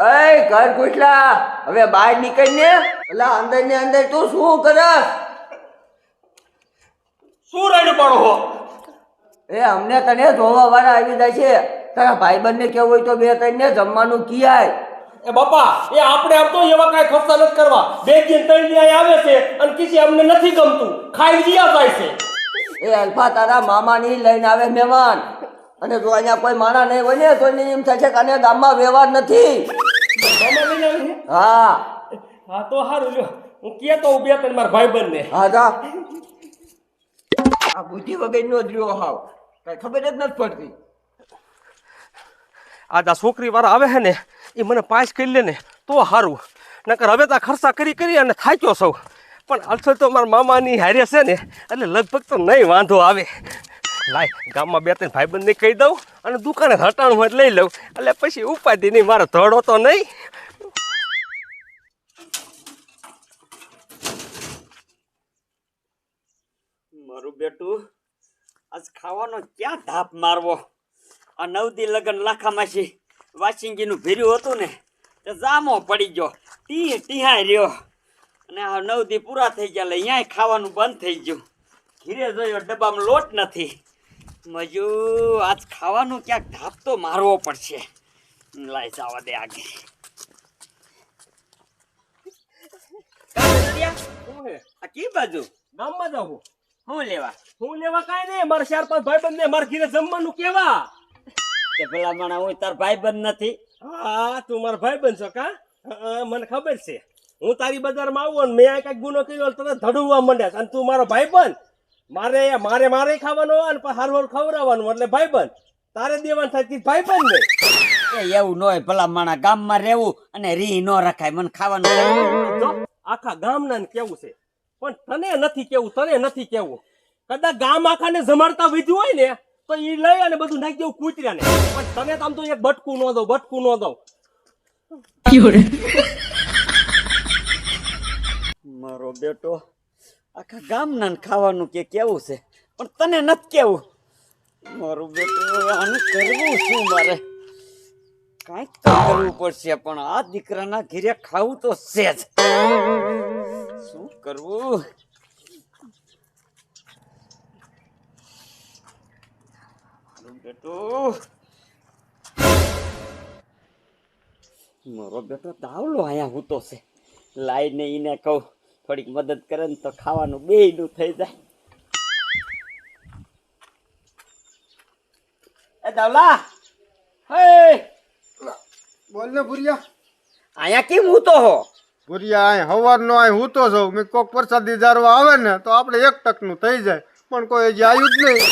એ ઘર ઘૂસલા. હવે બહાર નીકળ ને. એટલે અંદર ને અંદર તું શું કરસ? શું રડ પડો હો? એ અમને તને જોવા વાળા આવી જાય છે. તારા ભાઈબંધને કેવું હોય તો બે ત્રણ ને જમવાનું કિયાય એ બાપા એ આપણે આમ તો એવા કાંઈ ખર્ચા નથી કરવા. બે દિન ત્રણ દિન આવે છે અને કિસી અમને નથી ગમતું. ખાઈ જીયા જાય છે. એ અલ્ફા તારા મામાની લઈને આવે મહેમાન. અને જો અહીંયા કોઈ માણા નહીં હોય ને તો એમ થાય છે કે આને ગામમાં વ્યવહાર નથી. મામા? હા. હા તો સારું લ્યો. હું બે મારા ને હા જા. આ બુદ્ધિ વગરનો નો રહ્યો હાવ. કઈ ખબર જ નથી પડતી. આ આ છોકરી વાળા આવે છે ને એ મને પાસ કરી લે ને તો સારું નકર હવે તો ખર્ચા કરી કરી અને થાક્યો સૌ પણ અસલ તો મારા મામાની હારે છે ને એટલે લગભગ તો નહીં વાંધો આવે. લાય, ગામમાં બે ત્રણ ભાઈબંધને કહી દઉં અને દુકાને હટાણું હોય લઈ લઉં. એટલે પછી ઉપાધિ નહીં, મારો ધડો તો નહીં. મારું બેટું, આજ ખાવાનો ક્યાં ધાપ મારવો? આ નવદી લગ્ન લાખામાંથી વાસિંગીનું ભીર્યું હતું ને, તે જામો પડી ગયો. ટી ટીહાઈ રહ્યો. અને આ નવદી પૂરા થઈ ગયા એટલે અહીંયા ખાવાનું બંધ થઈ ગયું. ઘીરે જોયો, ડબ્બામાં લોટ નથી. મજુ આજ ખાવાનું ક્યાંક ધાપ તો મારવો પડશે. લાય જવા દે આગે. આ કી બાજુ? ગામમાં જાઉં હું લેવા? હું લેવા કાંઈ નહીં મારા ચાર પાંચ ભાઈબંધને મારા ઘીરે જમવાનું કેવા કે ભલા માણા હું તાર ભાઈબંધ નથી. હા તું મારો ભાઈબંધ છો કા? હા, મને ખબર છે. હું તારી બજારમાં આવું ને મેં આ કંઈક ગુનો કર્યો તને ધડુવા માંડ્યા અને તું મારો ભાઈબંધ? મારે મારે મારે ખાવાનું અને હાર હારું ખવડાવવાનું એટલે ભાઈબંધ. તારે દેવાનું થાય ભાઈબંધ ને એવું ન હોય ભલા માણા ગામમાં રહેવું અને રી ન રખાય મને ખાવાનું આખા ગામના કેવું છે? પણ તને નથી કેવું તને નથી કેવું. કદાચ ગામ આખાને જમાડતા વિધ્યું હોય ને તો એ લઈ અને બધું નાખી દેવું કૂતર્યાને પણ તને તો આમ તો એક બટકું ન દઉં બટકું ન દઉં. મારો બેટો આખા ગામના ખાવાનું કે કેવું છે? પણ તને નથી કેવું. મારું બેટો આનું કરવું શું મારે? કાંઈક તો કરવું પડશે, પણ આ દીકરાના ઘીરે ખાવું તો છે જ. શું કરવું? મારું બેટો. મારો બેટો દાવલો અહીંયા હું તો છે. લાઈને એને કહું. થોડીક મદદ કરે ને તો ખાવાનું બે નું થઈ જાય. એ દાવલા! હે! બોલ ને ભુરિયા. અહીંયા કેમ હું તો હો? ભુરિયા અહીં હવારનો અહીં હું તો છું મેં કોક પ્રસાદી જારવા આવે ને તો આપણે એક ટકનું થઈ જાય. પણ કોઈ હજી આવ્યું જ નહીં.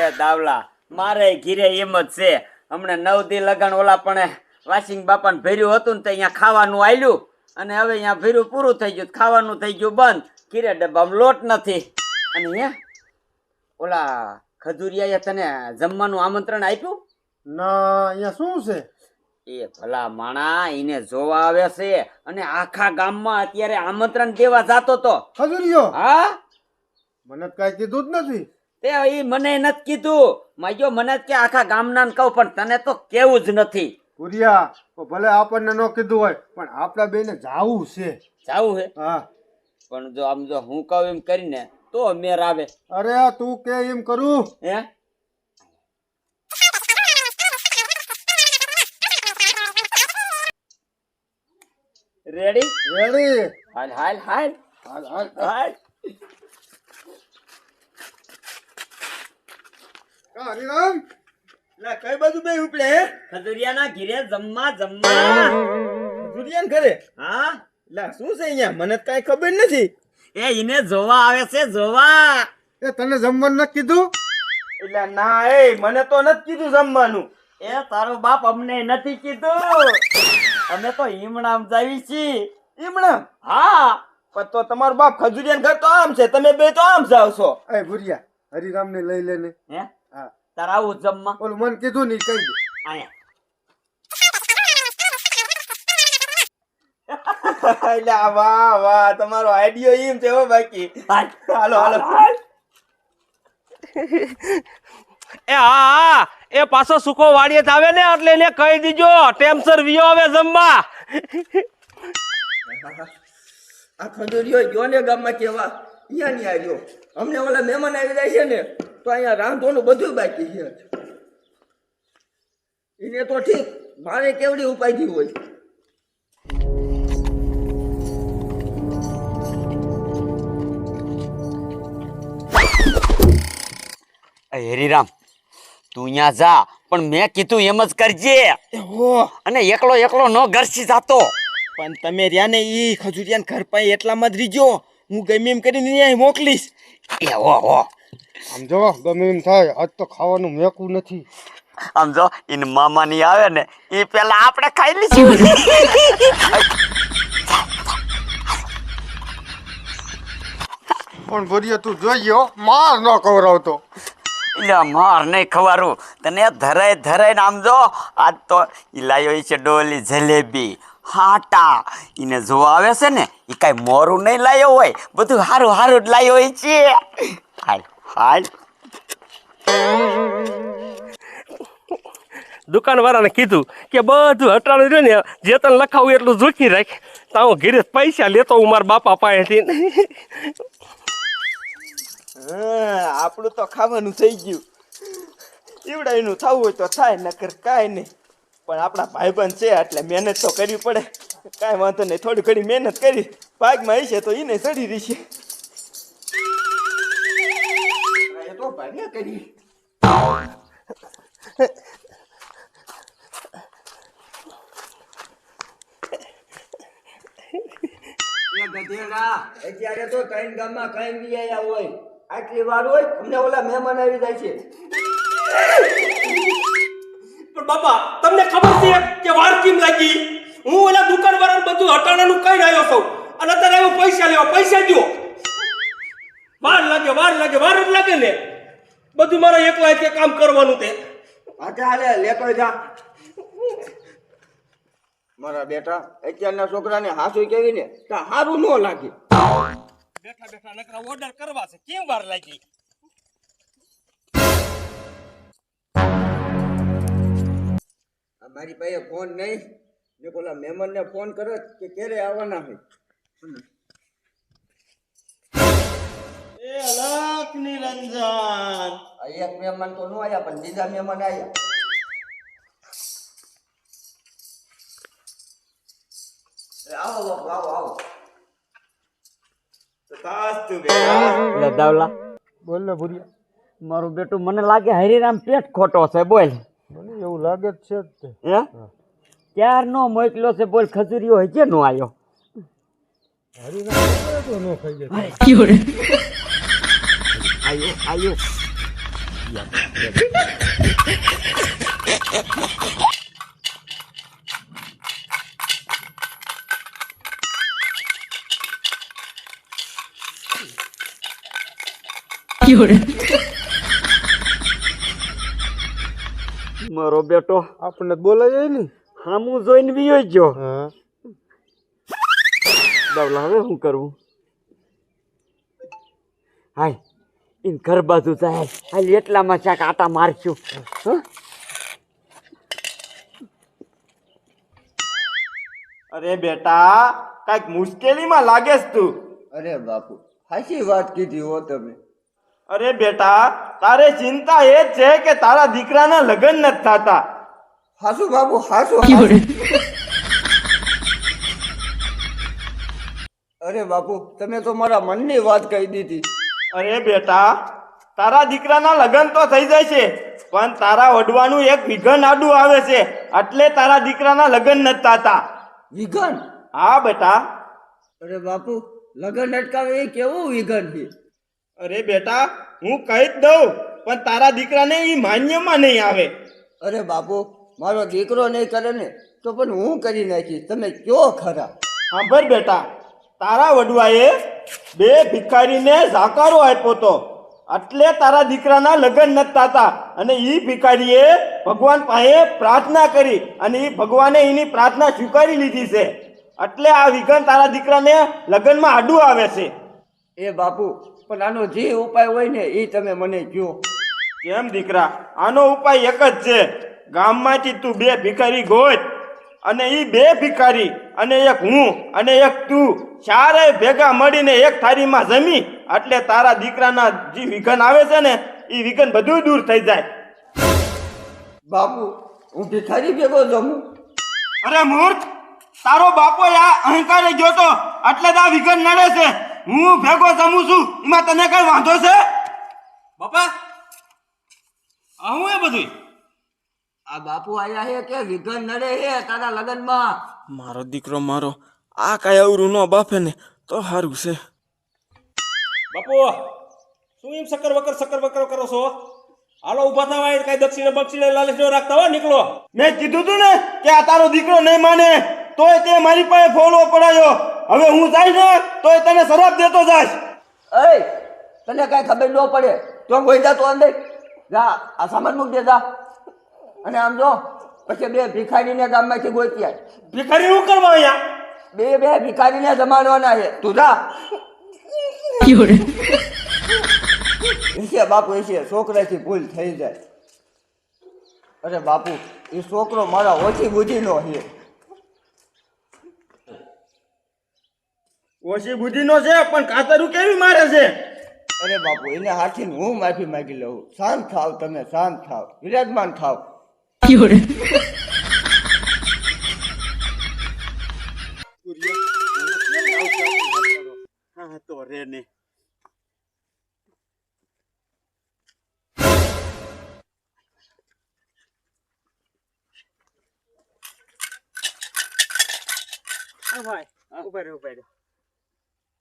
એ દાવલા મારે ઘીરે એમ જ છે. હમણાં નવ દી લગન ઓલા પણ વાસિંગ બાપાને ભર્યું હતું ને તો અહીંયા ખાવાનું આલ્યું અને હવે અહીંયા ફીરું પૂરું થઈ ગયું ખાવાનું થઈ ગયું બંધ. કીરે ડબ્બામાં લોટ નથી. અને હે ઓલા ખજુરિયાએ તને જમવાનું આમંત્રણ આપ્યું? ના અહીંયા શું છે? એ ભલા માણા એને જોવા આવે છે. અને આખા ગામમાં અત્યારે આમંત્રણ દેવા જાતો તો. ખજુરિયો? હા? મને કાંઈ કીધું જ નથી. તે એ મને નથી કીધું. માજો મને કે આખા ગામના કહું પણ તને તો કેવું જ નથી. ભુરિયા તો ભલે આપણને ન કીધું હોય પણ આપણા બેને જાવું છે. જાવું છે? હા. પણ જો આમ જો હું કહું એમ કરીને તો મેર આવે. અરે તું કે એમ કરું? હે? રેડી રેડી હાલ હાલ હાલ. હાલ હાલ. હાલ. કા હરિરામ કઈ બાજુ બે ઉપડે હે? ખજુરિયાના ઘીરે જમવા જમવા. દુનિયાન ઘરે? હા. લા શું છે અહીંયા? મને કઈ ખબર નથી. એ ઈને જોવા આવે છે જોવા. એ તને જમવાનું નથી કીધું? એટલે ના એ મને તો નથી કીધું જમવાનું. એ તારો બાપ અમને નથી કીધું. અમે તો હિમણામ જાવી છીએ. હિમણામ હા. પણ તો તમારો બાપ ખજુરિયાન ઘર તો આમ છે. તમે બે તો આમ જાવ છો. એ ભુરિયા હરિરામ ને લઈ લેને. હે હા? તાર આવું જમવા. ઓલું મન કીધું નહીં કહી એટલે આ વાહ વાહ તમારો આઈડિયો એમ છે હો બાકી. હાલો. હાલો એ હા હા. એ પાછો સુકો વાડીએ જ આવે ને એટલે એને કહી દીજો ટેમસર વિયો આવે જમવા. આ ખંડુરીઓ ગયો ને ગામમાં કેવા? અહીંયા નહીં આવ્યો. અમને ઓલા મહેમાન આવી જાય છે ને. તો અહીંયા રાંધોનું બધું બાકી છે. એને તો ઠીક મારે કેવડી ઉપાય હોય? એ હેરીરામ તું અહીંયા જા પણ મેં કીધું એમ જ કરજે. હો. અને એકલો એકલો ન ઘરસી જાતો. પણ તમે રહ્યા ને ઈ ખજૂરિયાન ઘર પાસે એટલામાં જ રીજો. હું ગમે એમ કરીને અહીંયા મોકલીશ. એ હો હો. આમ જો ગમે એમ થાય આજ તો ખાવાનું મેકું નથી. આમ જો એને મામા ની આવે ને એ પેલા આપણે ખાઈ લઈશું. પણ ભરીએ તું જોઈએ માર ન ખવડાવતો. એટલે માર નહીં ખવારું. તને ધરાય ધરાય આમ જો આજ તો ઈ લાયો છે ડોલી જલેબી. હાટા. એને જોવા આવે છે ને એ કાંઈ મોરું નહીં લાયો હોય. બધું હારું હારું જ લાયો હોય છે. હાલ હાલ. દુકાનવાળાને કીધું કે બધું હટાણું રહ્યું ને જે તને લખાવું એટલું જોખી રાખ. તો હું ઘેરે પૈસા લેતો હું મારા બાપા પાસેથી. હા આપણું તો ખાવાનું થઈ ગયું. ઈવડાઈનું થવું હોય તો થાય નકર કાંઈ નહીં. પણ આપણા ભાઈબંધ છે એટલે મહેનત તો કરવી પડે. કાંઈ વાંધો નહીં થોડી ઘણી મહેનત કરી. ભાગમાં હશે તો એને ચડી રહી એ તો ભાગ્ય કરી. એ ગધેડા. અત્યારે તો ત્રણ ગામમાં કઈ બી હોય. આટલી વાર હોય અમને ઓલા મહેમાન આવી જાય છે. પણ બાપા તમને ખબર છે કે વાર કેમ લાગી. હું ઓલા દુકાનવાળાને બધું હટાણાનું કઈ રહ્યો છું. અને અત્યારે આવ્યો પૈસા લેવા. પૈસા દ્યો વાર લાગે વાર લાગે વાર જ લાગે ને. બધું મારા એકલા એક કામ કરવાનું તે. હાલે લેતો જા. મારા બેટા અત્યારના છોકરાને હાસુ કેવી ને? તો સારું ન લાગે. બેઠા બેઠા નકરા ઓર્ડર કરવા છે. કેમ વાર લાગી? આ મારી પાસે ફોન નહીં. ને પેલા મહેમાનને ફોન કરો કે ક્યારે આવવાના હોય એ અલક નિરંજન. આ એક મહેમાન તો ન આવ્યા પણ બીજા મહેમાન આવ્યા આવો આવો આવો. તાસ્તુ દાવલા. બોલ ને ભૂરિયા. મારું બેટું મને લાગે હરિરામ પેટ ખોટો છે બોલ. લાગે જ છે જ હે? મોકલો છે બોલ ખજૂરીઓ હજે નો આવ્યો આયો આયો મારો બેટો. આપણને બોલાય જાય ને હામું જોઈને બી ગયો. હા. બાબલા હવે શું કરવું હાય ઇન ઘર બાજુ જાય. હાલ એટલામાં ચાક આટા મારશું. હં? અરે બેટા કાંઈક મુશ્કેલીમાં લાગે તું. અરે બાપુ સાચી વાત કીધી હો તમે. અરે બેટા તારે ચિંતા એ જ છે કે તારા દીકરાના લગ્ન નથી થતા. હાસુ બાપુ હાસુ અરે બાપુ તમે તો મારા મનની વાત કહી દીધી. અરે બેટા તારા દીકરાના લગ્ન તો થઈ જાય છે પણ તારા વડવાનું એક વિઘન આડું આવે છે એટલે તારા દીકરાના લગ્ન નથી થતા. વિઘન? હા બેટા. અરે બાપુ લગન અટકાવે એ કેવું વિઘન છે? અરે બેટા હું કહી જ દઉં પણ તારા દીકરાને એ માન્યમાં નહીં આવે. અરે બાપુ મારો દીકરો નહીં કરે ને તો પણ હું કરી નાખીશ. તમે કયો ખરા? સાંભળ બેટા તારા વડવાએ બે ભિખારીને ઝાકારો આપ્યો તો. એટલે તારા દીકરાના લગ્ન નથી હતા અને એ ભિખારીએ ભગવાન પાસે પ્રાર્થના કરી અને એ ભગવાને એની પ્રાર્થના સ્વીકારી લીધી છે. એટલે આ વિઘન તારા દીકરાને લગ્નમાં આડું આવે છે. એ બાપુ પણ આનો જે ઉપાય હોય ને એ તમે મને કહો. કેમ દીકરા? આનો ઉપાય એક જ છે. ગામમાંથી તું બે ભિખારી ગોત અને એ બે ભિખારી અને એક હું અને એક તું ચારેય ભેગા મળીને એક થાળીમાં જમી. એટલે તારા દીકરાના જે વિઘન આવે છે ને એ વિઘન બધું દૂર થઈ જાય. બાપુ હું ભિખારી ભેગો જમું? અરે મૂર્ખ! તારો બાપો આ અહંકારે ગયો તો એટલે જ આ વિઘન નડે છે. હું ભેગો જમું છું. એમાં તને કઈ વાંધો છે? બાપા આવું હું એ બધું આ બાપુ આયા હે કે વિઘન નડે હે તારા લગનમાં? મારો દીકરો મારો આ કાંઈ અવરું ન બાપે ને તો સારું છે. બાપુ શું એમ સકર વકર સકર વકર કરો છો? હાલો ઊભા થવા એ કઈ દક્ષિણે બક્ષિણે લાલચ ન રાખતા હોય નીકળો. મેં કીધું તું ને કે આ તારો દીકરો નહીં માને તોય તે મારી પાસે ફોલો પડાયો. હવે હું જાય ને એ તને શરાબ દેતો જાશ એ તને કઈ ખબર ન પડે. તો કોઈ જા તો અંદર. જા આ સામાન મૂક દે જા. અને આમ જો પછી બે ભિખારીને ગામમાંથી ગોતી આય. ભિખારી શું કરવા અહીંયા? બે બે ભિખારીને જમાડવાના છે. તું જા. એસે બાપુ એસે છોકરાથી ભૂલ થઈ જાય. અરે બાપુ એ છોકરો મારા ઓછી બુદ્ધિનો છે. ઓછી બુદ્ધિનો છે પણ કાતરું કેવી મારે છે? અરે બાપુ એને હાથી હું માફી માંગી લઉં. શાંત થાવ તમે શાંત થાવ. વિરાજમાન થાવ. હા તો રે ને. ભાઈ ઊભા રહ્યો ઊભા રહ્યો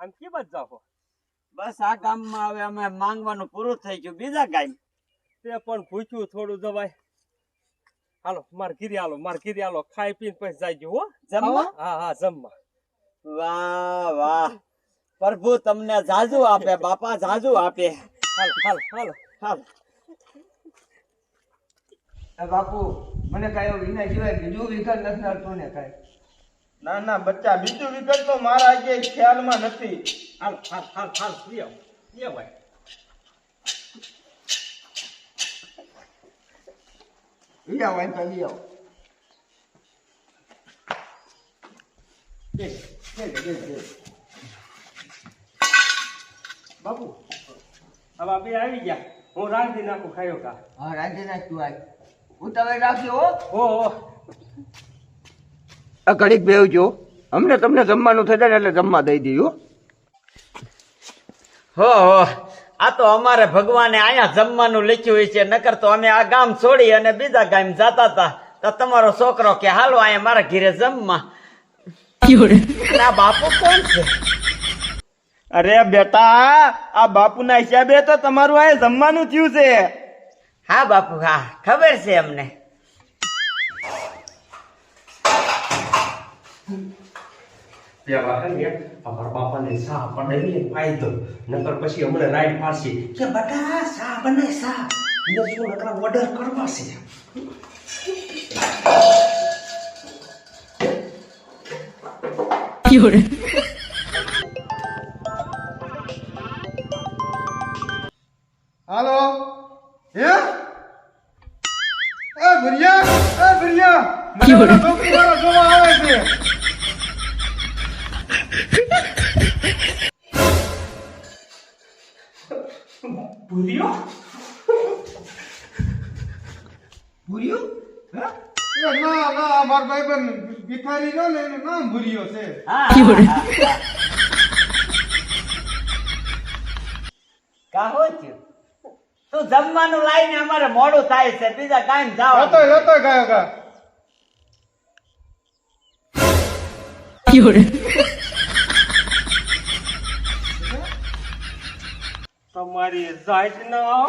આમ કે જાઓ બસ આ ગામમાં હવે અમે માંગવાનું પૂરું થઈ ગયું. બીજા ગામ. તે પણ પૂછ્યું થોડું જવાય. હાલો માર ઘીરી હાલો માર ઘીરી હાલો. ખાઈ પીને પછી જાય હો. જમવા? હા હા જમવા. વાહ વાહ. પ્રભુ તમને જાજુ આપે બાપા જાજુ આપે. હાલો હાલો હાલો. હાલ. એ બાપુ મને કાંઈ વિના સિવાય બીજું વિઘન નથી નડતું ને કાંઈ. ના ના બચ્ચા બીજું વિગત તો મારા આજે ખ્યાલમાં નથી. હાલ હાલ હાલ હાલ લઈ આવો ભાઈ. આવો અહીં તો લઈ દે દે દે દે. બાપુ હવે આ બે આવી ગયા. હું રાંધી નાખું ખાયો કા? હા રાંધી નાખ તું આય તમે રાખ્યો હો? ઓ ઓ આ ઘડીક બેવજો અમને તમને જમવાનું થઈ જાય ને એટલે જમવા દઈ દઈએ હો. હો આ તો અમારે ભગવાને અહીંયા જમવાનું લખ્યું હોય છે. નકર તો અમે આ ગામ છોડી અને બીજા ગામ જતા હતા. તો તમારો છોકરો કે હાલો અહીંયા મારા ઘીરે જમવા. આ બાપુ કોણ છે? અરે બેટા આ બાપુના હિસાબે તો તમારું અહીંયા જમવાનું થયું છે. હા બાપુ હા. ખબર છે અમને. પેલા હે ને અમારા બાપાને સા પડાવી પાઈ દો નકર પછી હમણાં રાઈડ પાડશે કે બટા સા બનાય સા ને શું નકરા ઓર્ડર કરવા છે હાલો હે એ ભરિયા એ ભરિયા મને ઓલા છે ભૂલ્યો ભૂર્યું એ ના ના મારો ભાઈબંધ ભિખારી નો ને એનું નામ ભૂરિયો છે હા, હા, હા. કાહો થયું તું જમવાનું લાવીને અમારે મોડું થાય છે બીજા કાંઈ હતો જાવ હતો ગાયો ગા તમારી જાત ના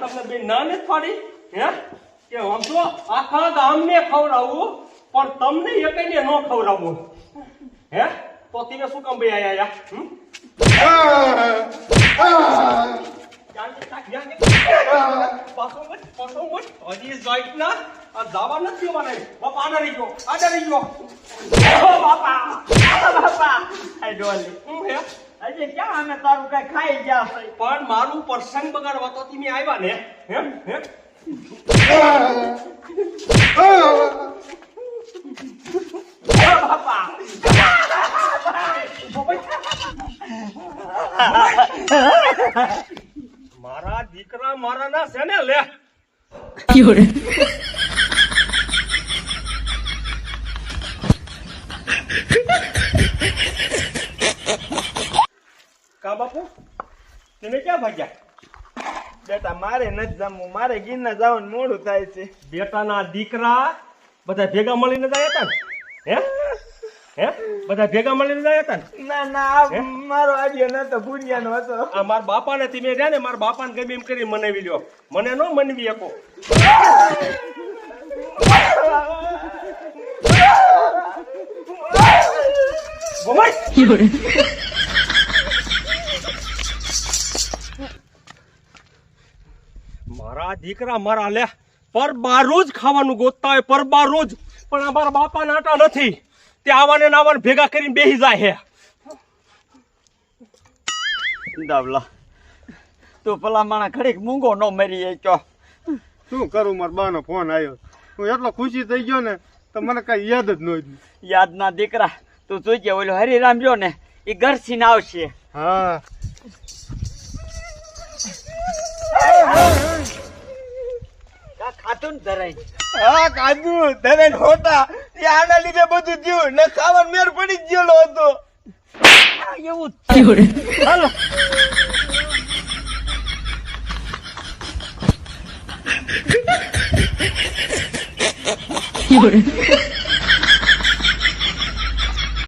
તમને બે ના નથી પાડી હે? કે આમ તો આખા ગામને ખવડાવવું પણ તમને એકઈને ન ખવડાવવું હે? તો તમે શું કામ બે આયા ના દાવા નથી. બાપા, આડા રહી ગયો, આડા રહી ગયો. બાપા બાપા. આઈ ડોલી, હું હે? હજી ક્યાં અમે તારું કઈ ખાઈ ગયા છે પણ મારું પ્રસંગ બગાડવા તો તમે આવ્યા ને હેમ હે મારા દીકરા મારા ના છે ને લે કા બાપુ તમે ક્યાં ભાગ્યા? બેટા મારે નથી જમવું. મારે ગીરના જવાનું મોડું થાય છે. બેટાના દીકરા બધા ભેગા મળીને જાય હતા ને? હે? હે? બધા ભેગા મળીને જાય હતા ના? ના મારો આડિયો નતો ભૂરિયાનો હતો. આ મારા બાપાને તમે રહ્યા ને મારા બાપાને ગમે એમ કરી મનાવી લ્યો. મને ન મનવી શકો ગોમાઈ! દીકરા મારા લે પર બારું જ ખાવાનું ગોતતા હોય પર બારું જ પણ અમારા બાપા નાટા નથી. તે આવાને નાવાને ભેગા કરીને બેસી જાય હે. દાવલા તું પેલા માણા ઘડીક મૂંગો ન મરી એ ચો. શું કરું મારા બાનો ફોન આવ્યો હું એટલો ખુશી થઈ ગયો ને તો મને કઈ યાદ જ ન યાદ ના દીકરા તું જોઈજે ઓલો હરિરામ જો ને એ ઘરસીને આવશે. હા. ખાતું ને ધરાઈ હા કાજુ ધરે ખોટા એ આના લીધે બધું થયું. ને ખાવાનો મેર પડી જ ગયેલો હતો. એવું હાલો. Fiore,